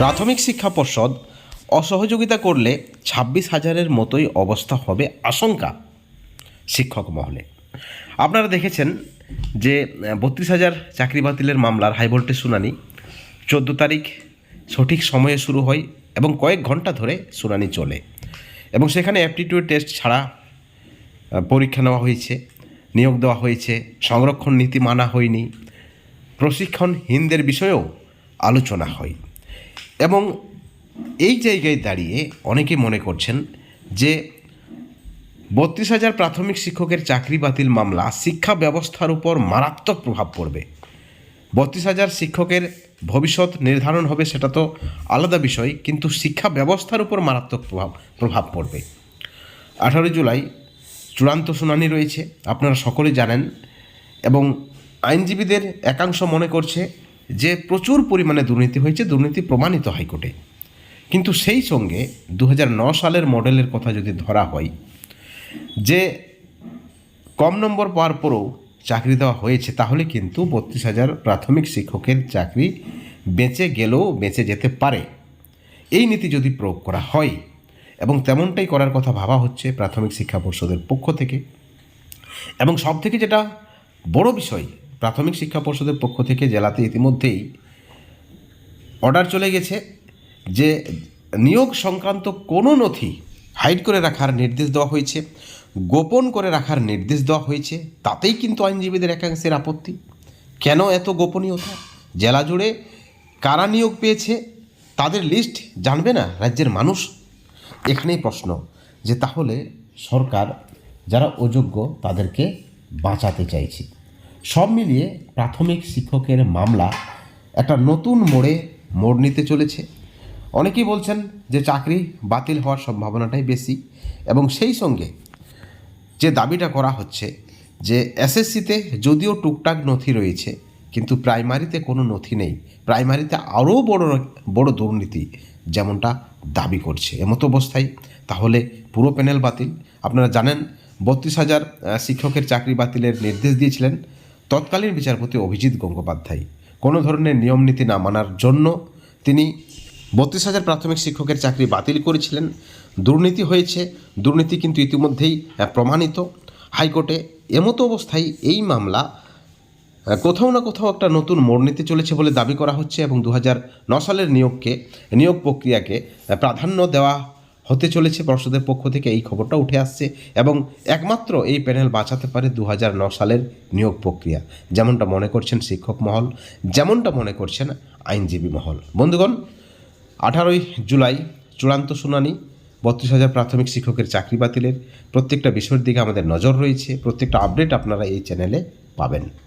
প্রাথমিক শিক্ষা পর্ষদ অসহযোগিতা করলে ছাব্বিশ হাজারের মতোই অবস্থা হবে আশঙ্কা শিক্ষক মহলে। আপনারা দেখেছেন যে বত্রিশ হাজার চাকরি বাতিলের মামলার হাইভোল্টেজ শুনানি চোদ্দ তারিখ সঠিক সময়ে শুরু হয় এবং কয়েক ঘণ্টা ধরে শুনানি চলে এবং সেখানে অ্যাপটিটিউড টেস্ট ছাড়া পরীক্ষা নেওয়া হয়েছে, নিয়োগ দেওয়া হয়েছে, সংরক্ষণ নীতি মানা হয়নি প্রশিক্ষণহীনদের বিষয়েও আলোচনা হয়। এবং এই জায়গায় দাঁড়িয়ে অনেকে মনে করছেন যে বত্রিশ হাজার প্রাথমিক শিক্ষকের চাকরি বাতিল মামলা শিক্ষা ব্যবস্থার উপর মারাত্মক প্রভাব পড়বে। বত্রিশ হাজার শিক্ষকের ভবিষ্যৎ নির্ধারণ হবে সেটা তো আলাদা বিষয়, কিন্তু শিক্ষা ব্যবস্থার উপর মারাত্মক প্রভাব প্রভাব পড়বে। আঠারোই জুলাই চূড়ান্ত শুনানি রয়েছে, আপনারা সকলেই জানেন, এবং আইনজীবীদের একাংশ মনে করছে যে প্রচুর পরিমাণে দুর্নীতি হয়েছে, দুর্নীতি প্রমাণিত হাইকোর্টে। কিন্তু সেই সঙ্গে দু সালের মডেলের কথা যদি ধরা হয়, যে কম নম্বর পাওয়ার পরেও চাকরি দেওয়া হয়েছে, তাহলে কিন্তু বত্রিশ হাজার প্রাথমিক শিক্ষকের চাকরি বেঁচে গেলেও বেঁচে যেতে পারে। এই নীতি যদি প্রয়োগ করা হয়, এবং তেমনটাই করার কথা ভাবা হচ্ছে প্রাথমিক শিক্ষা পর্ষদের পক্ষ থেকে। এবং সব থেকে যেটা বড় বিষয় প্রাথমিক শিক্ষা পর্ষদের পক্ষ থেকে জেলাতে ইতিমধ্যেই অর্ডার চলে গেছে যে নিয়োগ সংক্রান্ত কোনো নথি হাইড করে রাখার নির্দেশ দেওয়া হয়েছে, গোপন করে রাখার নির্দেশ দেওয়া হয়েছে, তাতেই কিন্তু আইনজীবীদের একাংশের আপত্তি। কেন এত গোপনীয়তা? জেলা জুড়ে কারা নিয়োগ পেয়েছে তাদের লিস্ট জানবে না রাজ্যের মানুষ? এখানেই প্রশ্ন যে তাহলে সরকার যারা অযোগ্য তাদেরকে বাঁচাতে চাইছে। সব মিলিয়ে প্রাথমিক শিক্ষকের মামলা একটা নতুন মোড়ে মোড় নিতে চলেছে। অনেকেই বলছেন যে চাকরি বাতিল হওয়ার সম্ভাবনাটাই বেশি এবং সেই সঙ্গে যে দাবিটা করা হচ্ছে যে এসএসসিতে যদিও টুকটাক নথি রয়েছে, কিন্তু প্রাইমারিতে কোনো নথি নেই। প্রাইমারিতে আরও বড় বড় দুর্নীতি যেমনটা দাবি করছে। এমতো অবস্থায় তাহলে পুরো প্যানেল বাতিল। আপনারা জানেন, বত্রিশ হাজার শিক্ষকের চাকরি বাতিলের নির্দেশ দিয়েছিলেন। তৎকালীন বিচারপতি অভিজিৎ গঙ্গোপাধ্যায়। কোনো ধরনের নিয়ম নীতি না মানার জন্য তিনি বত্রিশ হাজার প্রাথমিক শিক্ষকের চাকরি বাতিল করেছিলেন। দুর্নীতি হয়েছে। দুর্নীতি কিন্তু ইতিমধ্যেই প্রমাণিত। হাইকোর্টে এমতো অবস্থায় এই মামলা কোথাও না কোথাও একটা নতুন মোড় নিতে চলেছে বলে দাবি করা হচ্ছে এবং দু সালের নিয়োগকে, নিয়োগ প্রক্রিয়াকে প্রাধান্য দেওয়া হতে চলেছে। পর্ষদের পক্ষ থেকে এই খবরটা উঠে আসছে এবং একমাত্র এই প্যানেল বাঁচাতে পারে দু সালের নিয়োগ প্রক্রিয়া। যেমনটা মনে করছেন শিক্ষক মহল, যেমনটা মনে করছেন আইনজীবী মহল। বন্ধুগণ, আঠারোই জুলাই চূড়ান্ত শুনানি, বত্রিশ হাজার প্রাথমিক শিক্ষকের চাকরি বাতিলের প্রত্যেকটা বিষয়ের দিকে আমাদের নজর রয়েছে। প্রত্যেকটা আপডেট আপনারা এই চ্যানেলে পাবেন।